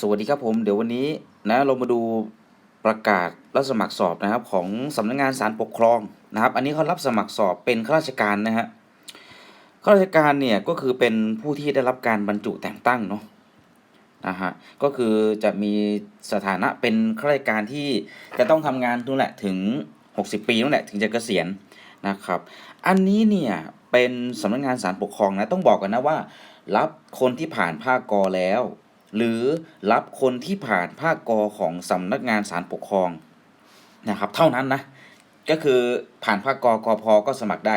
สวัสดีครับผมเดี๋ยววันนี้นะเรามาดูประกาศรับสมัครสอบนะครับของสำนักงานศาลปกครองนะครับ อันนี้เขารับสมัครสอบเป็นข้าราชการนะฮะข้าราชการเนี่ยก็คือเป็นผู้ที่ได้รับการบรรจุแต่งตั้งเนาะนะฮะก็คือจะมีสถานะเป็นข้าราชการที่จะต้องทำงานนู่นแหละถึง 60 ปีนู่นแหละถึงจะเกษียณนะครับ อันนี้เนี่ยเป็นสำนักงานศาลปกครองนะต้องบอกกันนะว่า รับคนที่ผ่านภาคกอแล้ว หรือรับคนที่ผ่านภาคกอของสำนักงานศาลปกครองนะครับ เท่านั้นนะก็คือผ่านภาคกอกอพก็สมัครได้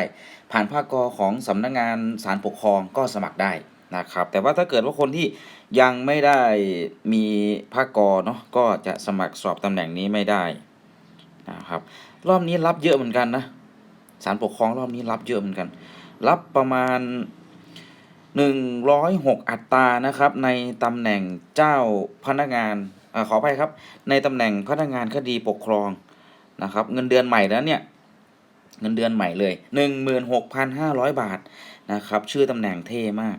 ผ่านภาคกอของสำนักงานศาลปกครองก็สมัครได้นะครับ แต่ว่าถ้าเกิดว่าคนที่ยังไม่ได้มีภาคกอเนาะก็จะสมัครสอบตำแหน่งนี้ไม่ได้นะครับรอบนี้รับเยอะเหมือนกันนะศาลปกครองรอบนี้รับเยอะเหมือนกัน รับประมาณ 106 อัตรานะครับในตำแหน่งเจ้าพนักงานอขออภัยครับ ในตำแหน่งพนักงานคดีปกครองนะครับ เงินเดือนใหม่แล้วเนี่ยเงินเดือนใหม่เลย 16,500 บาทนะครับ ชื่อตำแหน่งเท่มาก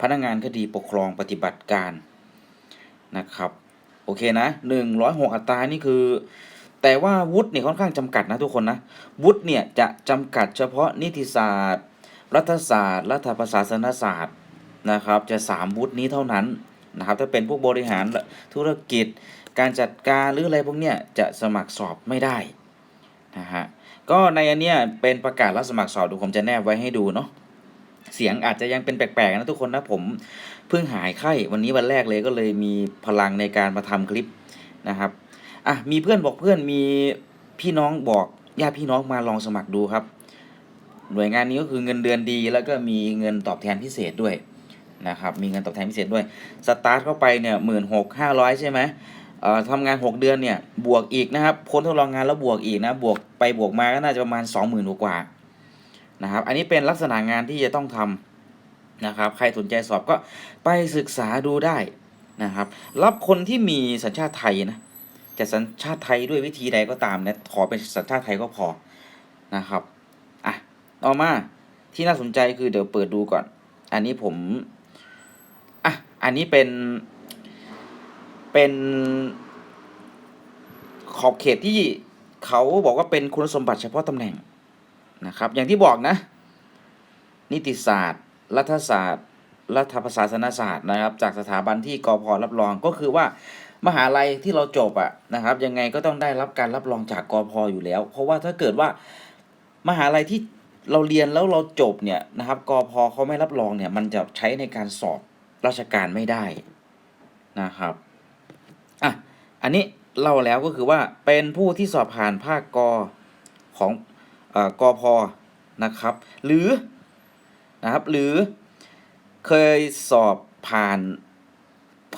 พนักงานคดีปกครองปฏิบัติการนะครับโอเคนะ 106 อัตรานี่คือ แต่ว่าวุฒิเนี่ยค่อนข้างจำกัดนะทุกคนนะวุฒิเนี่ยจะจำกัดเฉพาะนิติศาสตร์ รัฐศาสตร์ รัฐประศาสนศาสตร์นะครับ จะสามวุฒินี้เท่านั้นนะครับ ถ้าเป็นพวกบริหารธุรกิจ การจัดการหรืออะไรพวกเนี้ยจะสมัครสอบไม่ได้นะฮะก็ในอันเนี้ยเป็นประกาศรับสมัครสอบดูผมจะแนบไว้ให้ดูเนาะเสียงอาจจะยังเป็นแปลกๆนะทุกคนนะผมเพิ่งหายไข้วันนี้วันแรกเลยก็เลยมีพลังในการมาทำคลิปนะครับอะมีเพื่อนบอกเพื่อนมีพี่น้องบอกญาติพี่น้องมาลองสมัครดูครับ หน่วยงานนี้ก็คือเงินเดือนดี แล้วก็มีเงินตอบแทนพิเศษด้วยนะครับมีเงินตอบแทนพิเศษด้วยสตาร์ทเข้าไปเนี่ยหมื่นหกห้าร้อยใช่ไหมเอ่อทำงาน 6 เดือนเนี่ยบวกอีกนะครับพ้นทดลองงานแล้วบวกอีกนะบวกไปบวกมาก็น่าจะประมาณ 20,000กว่านะครับอันนี้เป็นลักษณะงานที่จะต้องทำนะครับใครสนใจสอบก็ไปศึกษาดูได้นะครับรับคนที่มีสัญชาติไทยนะจะสัญชาติไทยด้วยวิธีใดก็ตามนะขอเป็นสัญชาติไทยก็พอนะครับ ต่อมาที่น่าสนใจคือเดี๋ยวเปิดดูก่อน อันนี้ผม อะ อันนี้เป็น เป็นขอบเขตที่เขาบอกว่าเป็นคุณสมบัติเฉพาะตำแหน่งนะครับ อย่างที่บอกนะ นิติศาสตร์ รัฐศาสตร์ รัฐประศาสนศาสตร์นะครับ จากสถาบันที่กอพรับรองก็คือว่ามหาลัยที่เราจบอะนะครับ ยังไงก็ต้องได้รับการรับรองจากกอพอยู่แล้ว เพราะว่าถ้าเกิดว่ามหาลัยที่ เราเรียนแล้วเราจบเนี่ยนะครับกพเขาไม่รับรองเนี่ย มันจะใช้ในการสอบราชการไม่ได้นะครับอะอันนี้เล่าแล้วก็คือว่าเป็นผู้ที่สอบผ่านภาคกของอ่อกพนะครับ หรือนะครับ หรือเคยสอบผ่าน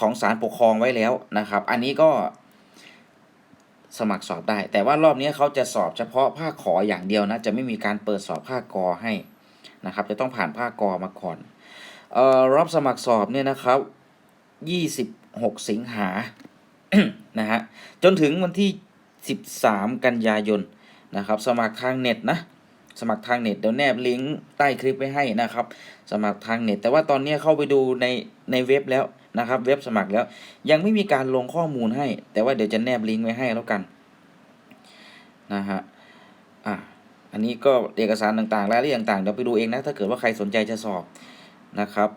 ของศาลปกครองไว้แล้วนะครับ อันนี้ก็ สมัครสอบได้ แต่ว่ารอบนี้เขาจะสอบเฉพาะภาคขออย่างเดียวนะ จะไม่มีการเปิดสอบภาคกอให้นะครับ จะต้องผ่านภาคกอมาก่อนเอ่อรับสมัครสอบเนี่ยนะครับ 26 สิงหานะฮะจนถึงวันที่ 13 กันยายนนะครับ สมัครทางเน็ตนะสมัครทางเน็ตเดี๋ยวแนบลิงก์ใต้คลิปไว้ให้นะครับ สมัครทางเน็ต แต่ว่าตอนนี้เข้าไปดูในในเว็บแล้ว นะครับเว็บสมัครแล้ว ยังไม่มีการลงข้อมูลให้ แต่ว่าเดี๋ยวจะแนบลิงก์ไว้ให้แล้วกันนะฮะอะอันนี้ก็เอกสารต่างๆรายละเอียดต่างๆเดี๋ยวไปดูเองนะถ้าเกิดว่าใครสนใจจะสอบนะครับ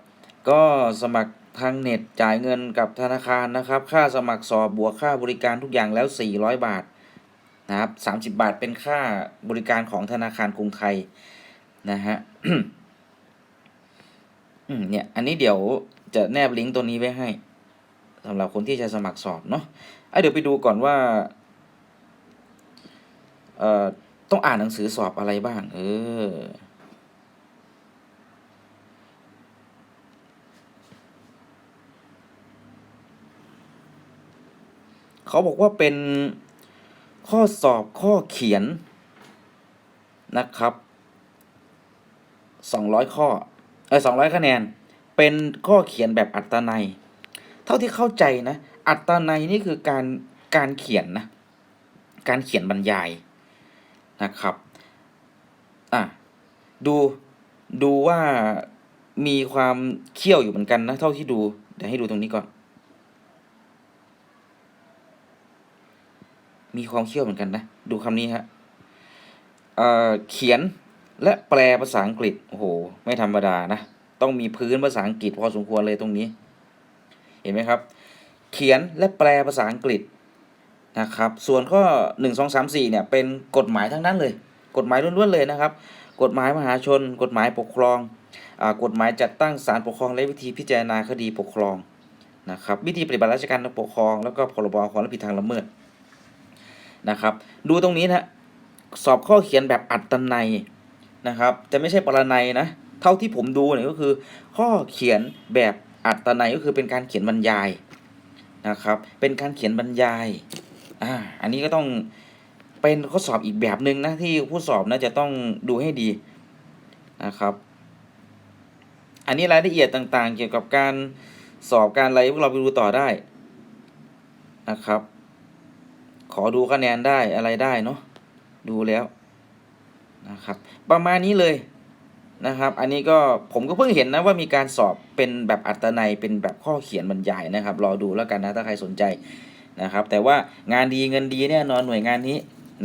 ก็สมัครทางเน็ตจ่ายเงินกับธนาคารนะครับ ค่าสมัครสอบบวกค่าบริการทุกอย่างแล้ว 400 บาทนะครับ 30 บาทเป็นค่าบริการของธนาคารกรุงไทยนะฮะเนี่ยอันนี้เดี๋ยว จะแนบลิงก์ตัวนี้ไว้ให้สำหรับคนที่จะสมัครสอบเนาะอะเดี๋ยวไปดูก่อนว่าเอ่อต้องอ่านหนังสือสอบอะไรบ้าง เออเขาบอกว่าเป็นข้อสอบข้อเขียนนะครับ 200 ข้อ เออ200 คะแนน เป็นข้อเขียนแบบอัตนัย เท่าที่เข้าใจนะ อัตนัยนี่คือการการเขียนนะ การเขียนบรรยายนะครับอะดูดูว่ามีความเขี่ยวอยู่เหมือนกันนะ เท่าที่ดู เดี๋ยวให้ดูตรงนี้ก่อน มีความเขี่ยวเหมือนกันนะ ดูคำนี้ฮะเขียนและแปลภาษาอังกฤษ โอ้โห ไม่ธรรมดานะ ต้องมีพื้นภาษาอังกฤษพอสมควรเลยตรงนี้ เห็นไหมครับ เขียนและแปลภาษาอังกฤษนะครับ ส่วนข้อ 1 2 3 4 เนี่ย เป็นกฎหมายทั้งนั้นเลย กฎหมายล้วนๆเลยนะครับ กฎหมายมหาชน กฎหมายปกครองอกฎหมายจัดตั้งศาลปกครองและวิธีพิจารณาคดีปกครองนะครับวิธีปฏิบัติราชการทางปกครอง แล้วก็พรบความรับผิดทางละเมิดนะครับ ดูตรงนี้นะสอบข้อเขียนแบบอัตนัยนะครับ จะไม่ใช่ปรนัยนะ เท่าที่ผมดูเนี่ยก็คือ ข้อเขียนแบบอัตนัยก็คือเป็นการเขียนบรรยายนะครับ เป็นการเขียนบรรยายอ่าอันนี้ก็ต้องเป็นข้อสอบอีกแบบหนึ่งนะที่ผู้สอบนะจะต้องดูให้ดีนะครับ อันนี้รายละเอียดต่างๆ เกี่ยวกับการสอบการอะไรพวกเราไปดูต่อได้นะครับ ขอดูคะแนนได้อะไรได้เนาะดูแล้วนะครับ ประมาณนี้เลย นะครับ อันนี้ก็ผมก็เพิ่งเห็นนะว่ามีการสอบเป็นแบบอัตนัยเป็นแบบข้อเขียนบรรยายนะครับ รอดูแล้วกันนะถ้าใครสนใจนะครับ แต่ว่างานดีเงินดีแน่นอนหน่วยงานนี้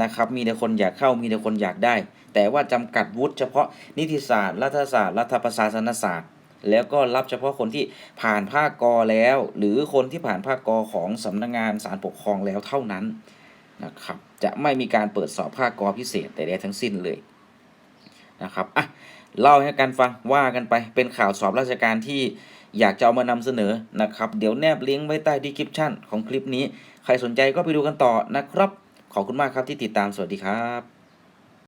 นะครับ มีแต่คนอยากเข้ามีแต่คนอยากได้ แต่ว่าจำกัดวุฒิเฉพาะนิติศาสตร์ รัฐศาสตร์ รัฐประศาสนศาสตร์ แล้วก็รับเฉพาะคนที่ผ่านภาคกอแล้ว หรือคนที่ผ่านภาคกอของสำนักงานศาลปกครองแล้วเท่านั้นนะครับ จะไม่มีการเปิดสอบภาคกอพิเศษแต่ใดทั้งสิ้นเลย นะครับอะเล่าให้กันฟังว่ากันไปเป็นข่าวสอบราชการที่อยากจะเอามานำเสนอนะครับ เดี๋ยวแนบลิงก์ไว้ใต้ดีคริปชั่นของคลิปนี้ ใครสนใจก็ไปดูกันต่อนะครับ ขอบคุณมากครับที่ติดตามสวัสดีครับ